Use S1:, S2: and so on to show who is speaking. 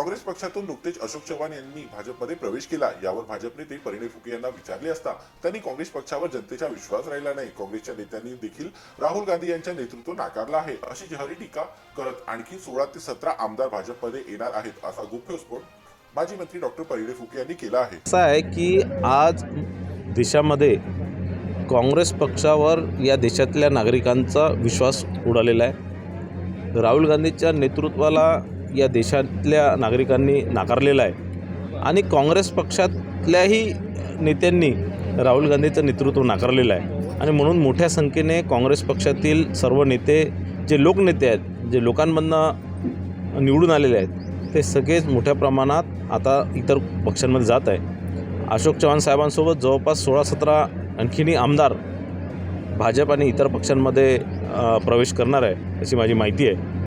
S1: काँग्रेस पक्षातून नुकतेच अशोक चव्हाण यांनी भाजपमध्ये प्रवेश केला. यावर भाजप नेते परिणय फुके यांना विचारले असता त्यांनी काँग्रेस पक्षावर जनतेचा विश्वास राहिला नाही. काँग्रेसच्या नेत्यांनी देखील राहुल गांधी यांच्या नेतृत्व नाकारलं आहे. अशी जहरी टीका करत आणखी सोळा ते सतरा आमदार भाजपमध्ये येणार आहेत असा गुप्तस्फोट माजी मंत्री डॉक्टर परिणय फुके यांनी केला आहे.
S2: असं आहे की आज देशामध्ये काँग्रेस पक्षावर या देशातल्या नागरिकांचा विश्वास उडालेला आहे. राहुल गांधीच्या नेतृत्वाला या देशातल्या नागरिकांनी नाकारलेला आहे. आणि काँग्रेस पक्षातल्याही नेत्यांनी राहुल गांधीचं नेतृत्व नाकारलेलं आहे. आणि म्हणून मोठ्या संख्येने काँग्रेस पक्षातील सर्व नेते जे लोकनेते आहेत जे लोकांमधनं निवडून आलेले आहेत ते सगळेच मोठ्या प्रमाणात आता इतर पक्षांमध्ये जात आहे. अशोक चव्हाण साहेबांसोबत जवळपास सोळा सतरा आणखीनही आमदार भाजप आणि इतर पक्षांमध्ये प्रवेश करणार आहे अशी माझी माहिती आहे.